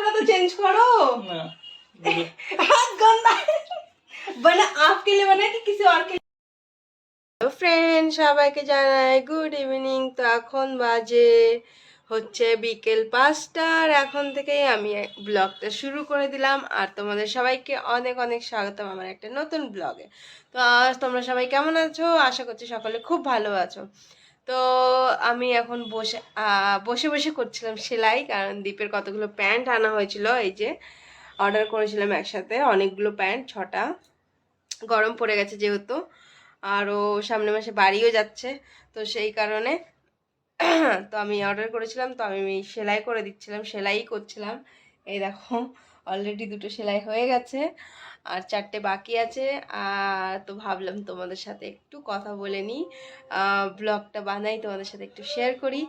कपड़ा तो चेंज करो না हाथ गंदा है बना आपके लिए बना है कि किसी और के ফ্রেন্ড সবাইকে জানাই গুড ইভিনিং তো এখন বাজে হচ্ছে বিকেল পাঁচটা আর এখন থেকেই আমি ব্লগটা শুরু করে দিলাম আর তোমাদের সবাইকে অনেক অনেক স্বাগতম আমার একটা নতুন ব্লগে তো আজ তোমরা সবাই কেমন আছো আশা করছি সকলে খুব ভালো আছো তো আমি এখন বসে বসে বসে করছিলাম সেলাই, কারণ দ্বীপের কতগুলো প্যান্ট আনা হয়েছিল, এই যে অর্ডার করেছিলাম একসাথে, অনেকগুলো প্যান্ট, ছটা। গরম পড়ে গেছে যেহেতু, আরও সামনে মাসে বাড়িও যাচ্ছে, তো সেই কারণে তো আমি অর্ডার করেছিলাম, তো আমি সেলাই করে দিচ্ছিলাম সেলাই করছিলাম। এই দেখো অলরেডি দুটো সেলাই হয়ে গেছে। আর চারটে বাকি আছে। আর তো ভাবলাম তোমাদের সাথে একটু কথা বলে নিই। ব্লগটা বানাই, তোমাদের সাথে একটু শেয়ার করি।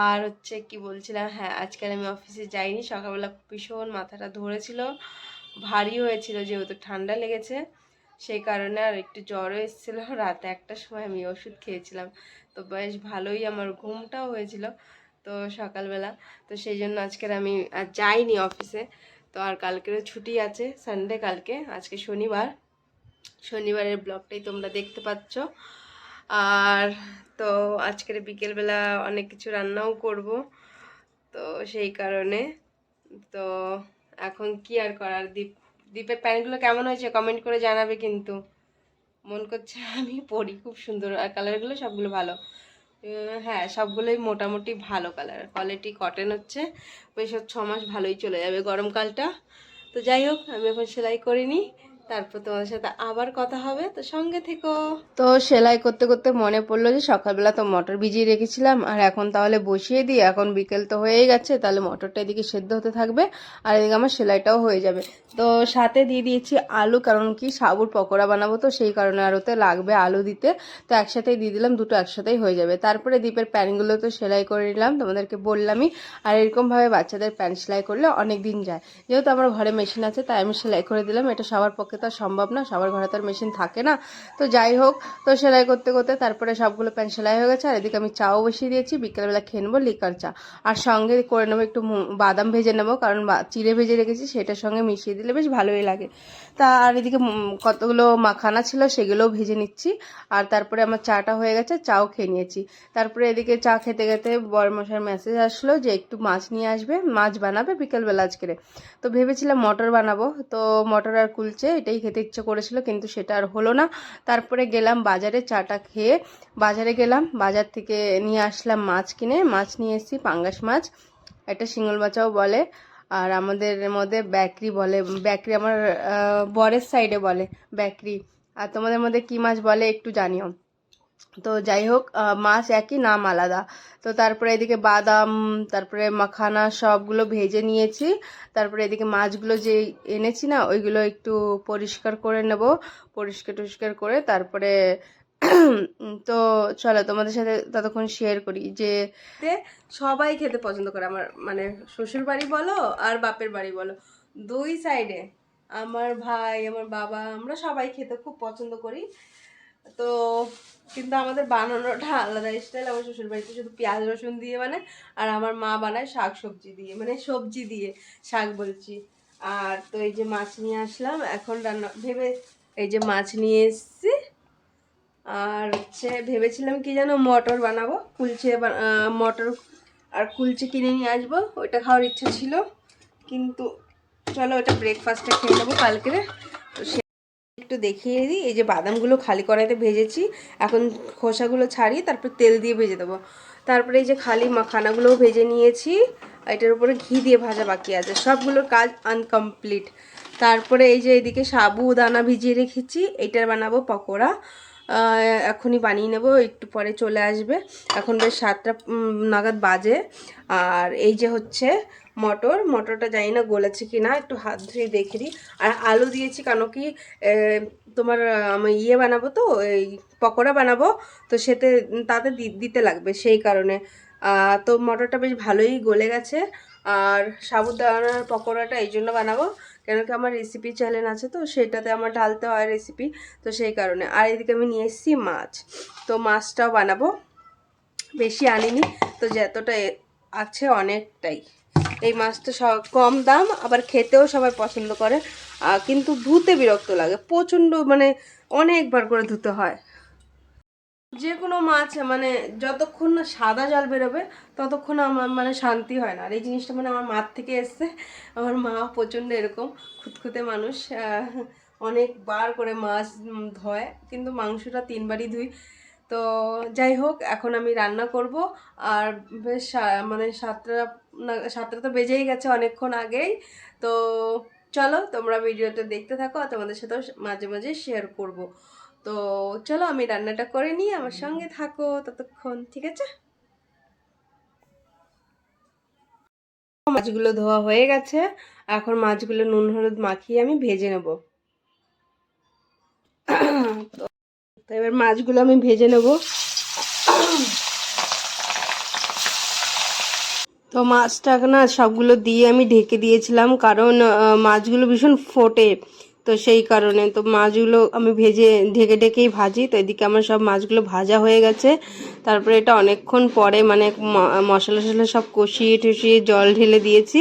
আর হচ্ছে কি বলছিলাম হ্যাঁ আজকাল আমি অফিসে যাইনি। সকালবেলা ভীষণ মাথাটা ধরেছিল। ভারী হয়েছিল যেহেতু ঠান্ডা লেগেছে। সেই কারণে আর একটু জ্বরও এসেছিল। রাতে একটার সময় আমি ওষুধ খেয়েছিলাম। তো বেশ ভালোই আমার ঘুমটাও হয়েছিল তো সকালবেলা। তো সেই জন্য আজকের আমি আর যাইনি অফিসে তো আর কালকেরও ছুটি আছে সানডে কালকে, আজকে শনিবার। শনিবারের ব্লগটাই তোমরা দেখতে পাচ্ছ। আর তো আজকের বিকেলবেলা অনেক কিছু রান্নাও করব, তো সেই কারণে। তো এখন কি আর করার? দ্বীপ দ্বীপের প্যান্টগুলো কেমন হয়েছে কমেন্ট করে জানাবে কিন্তু। মন করছে আমি পরি, খুব সুন্দর। আর কালারগুলো সবগুলো ভালো। হ্যাঁ সবগুলোই মোটামুটি ভালো কালার কোয়ালিটি কটন হচ্ছে, বেশ ছ মাস ভালোই চলে যাবে গরমকালটা। তো যাই হোক, আমি এখন সেলাই করিনি তারপর তোমাদের সাথে আবার কথা হবে। তো সঙ্গে থেকো। তো সেলাই করতে করতে মনে পড়ল যে সকালবেলা তো মটর ভিজিয়ে রেখেছিলাম, আর এখন তাহলে বসিয়ে দিই। এখন বিকেল তো হয়েই গেছে, তাহলে মটরটা এদিকে সেদ্ধ হতে থাকবে, আর এদিকে আমার সেলাইটাও হয়ে যাবে। তো সাথে দিয়ে দিয়েছি আলু, কারণ কি সাবুর পকোড়া বানাবো তো সেই কারণে আর ওতে লাগবে আলু দিতে। তো একসাথেই দিয়ে দিলাম, দুটো একসাথেই হয়ে যাবে। তারপরে দীপের প্যান্টগুলো তো সেলাই করে নিলাম, তোমাদেরকে বললামই। আর এরকমভাবে বাচ্চাদের প্যান্ট সেলাই করলে অনেক দিন যায়। যেহেতু আমার ঘরে মেশিন আছে, তাই আমি সেলাই করে দিলাম, এটা সবার পক্ষে তো আর সম্ভব না, সবার ঘরে তো আর মেশিন থাকে না। তো যাই হোক, তো সেলাই করতে করতে তারপরে সবগুলো প্যান্ট সেলাই হয়ে গেছে, আর এদিকে আমি চাও বসিয়ে দিয়েছি, বিকেলবেলা খেয়ে নেব লিকার চা। আর সঙ্গে করে নেব একটু বাদাম ভেজে নেব, কারণ চিড়ে ভেজে রেখেছি, সেটার সঙ্গে মিশিয়ে দিলে বেশ ভালোই লাগে। তা আর এদিকে কতগুলো মাখানা ছিল সেগুলোও ভেজে নিচ্ছি, আর তারপরে আমার চাটা হয়ে গেছে, চাও খেয়ে নিয়েছি। তারপরে এদিকে চা খেতে খেতে বড় মশার মেসেজ আসলো যে একটু মাছ নিয়ে আসবে, মাছ বানাবে বিকেলবেলা আজকে। তো ভেবেছিলাম মটর বানাবো, তো মটর আর কুলচে এটাই খেতে ইচ্ছে করেছিল, কিন্তু সেটা আর হলো না। তারপরে গেলাম বাজারে চাটা খেয়ে, বাজারে গেলাম, বাজার থেকে নিয়ে আসলাম মাছ কিনে, মাছ নিয়ে এসেছি, পাঙ্গাস মাছ একটা শিঙল মাছাও বলে, আর আমাদের মধ্যে ব্যাকরি বলে, ব্যাকরি আমার বরের সাইডে বলে, ব্যাকরি। আর তোমাদের মধ্যে কী মাছ বলে একটু জানিও। তো যাই হোক মাছ একই, নাম আলাদা। তো তারপরে এদিকে বাদাম, তারপরে মাখানা সবগুলো ভেজে নিয়েছি। তারপরে এদিকে মাছগুলো যে এনেছি না, ওইগুলো একটু পরিষ্কার করে নেব। পরিষ্কার টরিষ্কার করে তারপরে তো চলো তোমাদের সাথে ততক্ষণ শেয়ার করি যে সবাই খেতে পছন্দ করে। আমার মানে শ্বশুর বাড়ি বলো আর বাপের বাড়ি বলো। দুই সাইডে আমার ভাই, আমার বাবা, আমরা সবাই খেতে খুব পছন্দ করি। তো কিন্তু আমাদের বানানোটা আলাদা স্টাইল আমার শ্বশুর বাড়িতে শুধু পেঁয়াজ রসুন দিয়ে বানায় আর আমার মা বানায় শাক সবজি দিয়ে মানে সবজি দিয়ে শাক বলছি। আর তো এই যে মাছ নিয়ে আসলাম, এখন রান্না, ভেবে, এই যে মাছ নিয়ে এসেছি। আর হচ্ছে ভেবেছিলাম কি যেন মটর বানাবো, কুলচে মটর আর কুলচে কিনে নিয়ে আসব, ওইটা খাওয়ার ইচ্ছা ছিল। কিন্তু চলো ওটা ব্রেকফাস্টে খেয়ে নেব কালকে তো একটু দেখিয়ে দিই। এই যে বাদামগুলো খালি কড়াইতে ভেজেছি, এখন খোসাগুলো ছাড়িয়ে তারপর তেল দিয়ে ভেজে দেবো। তারপরে এই যে খালি মাখানাগুলোও ভেজে নিয়েছি, এটার উপরে ঘি দিয়ে ভাজা বাকি আছে। সবগুলোর কাজ আনকমপ্লিট। তারপরে এই যে এদিকে সাবুদানা ভিজিয়ে রেখেছি এটার বানাবো পকোড়া। এখনই বানিয়ে নেব, একটু পরে চলে আসবে। এখন বেশ সাতটা নাগাদ বাজে। আর এই যে হচ্ছে মটর, মটরটা জানি না গলেছে কি না একটু হাত ধুয়ে দেখে দিই। আর আলু দিয়েছি কেন কি তোমার, আমি ইয়ে বানাবো তো, এই পকোড়া বানাবো, তো সেতে, তাতে দিতে লাগবে সেই কারণে। তো মটরটা বেশ ভালোই গলে গেছে। আর সাবুদানার পকোড়াটা এই জন্য বানাবো, কেন কি আমার রেসিপি চ্যানেল আছে তো, সেটাতে আমার ঢালতে হয় রেসিপি তো সেই কারণে। আর এদিকে আমি নিয়ে এসেছি মাছ, তো মাছটাও বানাবো। বেশি আনিনি, তো যতটা আছে অনেকটাই। এই মাছটা সব কম দাম, আবার খেতেও সবাই পছন্দ করে। কিন্তু ধুতে বিরক্ত লাগে, প্রচণ্ড মানে অনেকবার করে ধুতে হয়। যে কোনো মাছ মানে যতক্ষণ না সাদা জল বেরোবে, ততক্ষণ আমার মানে শান্তি হয় না। আর এই জিনিসটা মানে আমার মার থেকে এসছে। আমার মা প্রচণ্ড এরকম খুঁতখুঁতে মানুষ। অনেকবার করে মাছ ধোয়, কিন্তু মাংসটা তিনবারই ধুই। তো যাই হোক, এখন আমি রান্না করব। আর বেশ মানে সাতটা সাতটা তো বেজেই গেছে অনেকক্ষণ আগেই। তো চলো, তোমরা ভিডিওটা দেখতে থাকো আর তোমাদের সাথেও মাঝে মাঝে শেয়ার করব। তো চলো, আমি রান্নাটা করে নিই, আমার সঙ্গে থাকো ততক্ষণ, ঠিক আছে? মাছগুলো ধোয়া হয়ে গেছে। এখন মাছগুলো নুন, হলুদ মাখিয়ে আমি ভেজে নেব। তো তো এবার মাছগুলো আমি ভেজে নেব। তো মাছটাকে না সবগুলো দিয়ে আমি ঢেকে দিয়েছিলাম, কারণ মাছগুলো ভীষণ ফোটে। তো সেই কারণে তো মাছগুলো আমি ভেজে ঢেকে ঢেকেই ভাজি। তো এদিকে আমার সব মাছগুলো ভাজা হয়ে গেছে। তারপরে এটা অনেকক্ষণ পরে মানে মশলা টশলা সব কষিয়ে টষিয়ে জল ঢেলে দিয়েছি।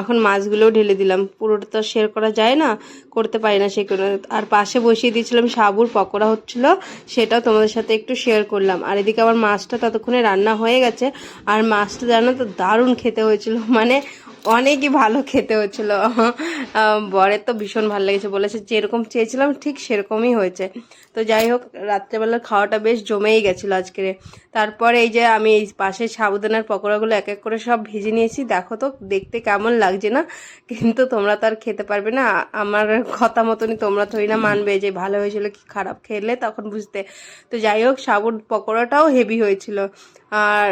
এখন মাছগুলোও ঢেলে দিলাম। পুরোটা তো শেয়ার করা যায় না, করতে পারি না সেই কারণে। আর পাশে বসিয়ে দিয়েছিলাম সাবুর, পকোড়া হচ্ছিল, সেটাও তোমাদের সাথে একটু শেয়ার করলাম। আর এদিকে আমার মাছটা ততক্ষণে রান্না হয়ে গেছে। আর মাছটা জানো তো দারুণ খেতে হয়েছিল। মানে অনেকই ভালো খেতে হচ্ছিল বরের তো ভীষণ ভালো লেগেছে বলেছে, যেরকম চেয়েছিলাম ঠিক সেরকমই হয়েছে। তো যাই হোক, রাত্রেবেলার খাওয়াটা বেশ জমেই গেছিল আজকে তারপরে এই যে আমি এই পাশে সাবুদানার পকোড়াগুলো এক এক করে সব ভেজে নিয়েছি। দেখো তো, দেখতে কেমন লাগছে না? কিন্তু তোমরা তো আর খেতে পারবে না। আমার কথা মতনই তোমরা থই না মানবে যে ভালো হয়েছিল কি খারাপ খেলে তখন বুঝতে। তো যাই হোক সাবুর পকোড়াটাও হেভি হয়েছিল। আর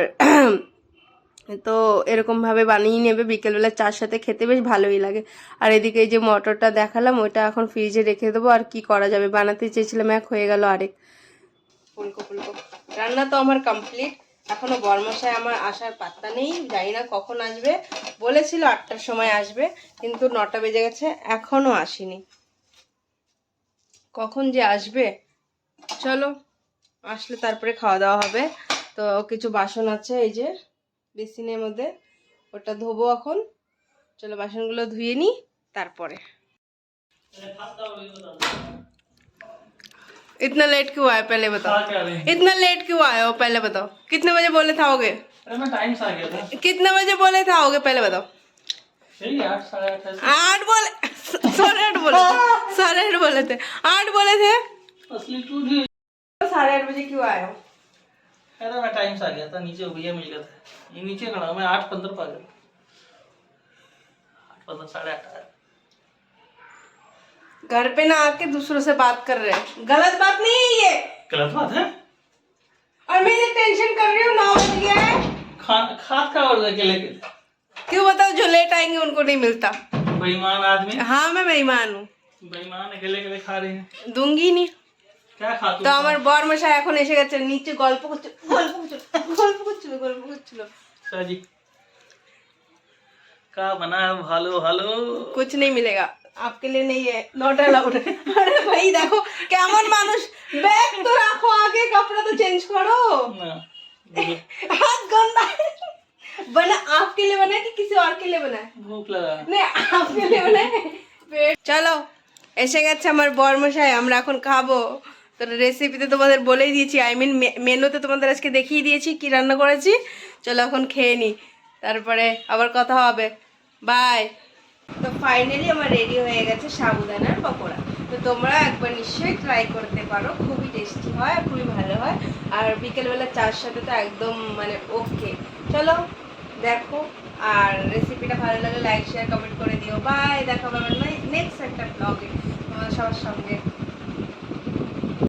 তো এরকমভাবে বানিয়ে নেবে, বিকেলবেলা চার সাথে খেতে বেশ ভালোই লাগে। আর এদিকে এই যে মটরটা দেখালাম ওইটা এখন ফ্রিজে রেখে দেবো, আর কি করা যাবে? বানাতে চেয়েছিলাম, এক হয়ে গেল আরেক। ফুলকো ফুলকো। রান্না তো আমার কমপ্লিট এখনও বরমশাই আমার আসার পাত্তা নেই, জানি না কখন আসবে। বলেছিল আটটার সময় আসবে, কিন্তু নটা বেজে গেছে, এখনও আসেনি। কখন যে আসবে? চলো, আসলে তারপরে খাওয়া দাওয়া হবে। তো কিছু বাসন আছে, এই যে বেসিনের মধ্যে ওটা ধোবো এখন চলো বাসনগুলো ধুয়ে নিই তারপরে इतना लेट क्यों आए पहले बताओ क्या रहे इतना लेट क्यों आए हो पहले बताओ कितने बजे बोले था आओगे अरे मैं टाइम से आ गया था कितने बजे बोले था आओगे पहले बताओ यही आठ साढ़े आठ ऐसे आठ बोले साढ़े आठ बोले थे साढ़े आठ बोले थे आठ बोले थे असली तू भी साढ़े आठ बजे क्यों आए हो अरे मैं टाइम से आ गया था नीचे भैया मिल गया था ये नीचे खड़ा हूँ मैं आठ पंद्रह पर आ गया। आठ पंद्रह साढ़े आठ घर पे ना आके दूसरों से बात कर रहे हैं। गलत बात नहीं है ये। गलत बात है? और मैं ये टेंशन कर रही हूँ नौ बज गया है। खा खाद का और के क्यों बताओ जो लेट आएँगे उनको नहीं मिलता। बेईमान आदमी? हाँ मैं बेईमान हूँ। बेईमान अकेले अकेले खा रहे हैं। दूँगी नहीं। তো আমার বর মশাই এখন এসে গেছে নিচে গল্প করছে গল্প করছিল গল্প করছিল গল্প করছিল। সাজি। का बना ভালো ভালো। कुछ नहीं मिलेगा आपके लिए नहीं है नॉट अलाउड अरे भाई দেখো কেমন মানুষ। ব্যাগ তো রাখো আগে কাপড়া তো চেঞ্জ করো। না হাত গंदा बना आपके लिए बना है कि किसी और के लिए बना है भूख लगा नहीं आपके চলো এসে গেছে আমার বর্মশাই আমরা এখন খাব। তো রেসিপিতে তোমাদের বলেই দিয়েছি আই মিন মেনুতে তোমাদের আজকে দেখিয়ে দিয়েছি, কি রান্না করেছি। চলো এখন খেয়ে নিই তারপরে আবার কথা হবে। বাই তো ফাইনালি আমার রেডি হয়ে গেছে সাবুদানার পকোড়া। তো তোমরা একবার নিশ্চয়ই ট্রাই করতে পারো, খুবই টেস্টি হয় খুবই ভালো হয়। আর বিকেলবেলা চার সাথে তো একদম মানে ওকে চলো, দেখো, আর রেসিপিটা ভালো লাগলে লাইক শেয়ার কমেন্ট করে দিও। বাই দেখো আবার নেক্সট একটা ব্লগে তোমার সবার সঙ্গে।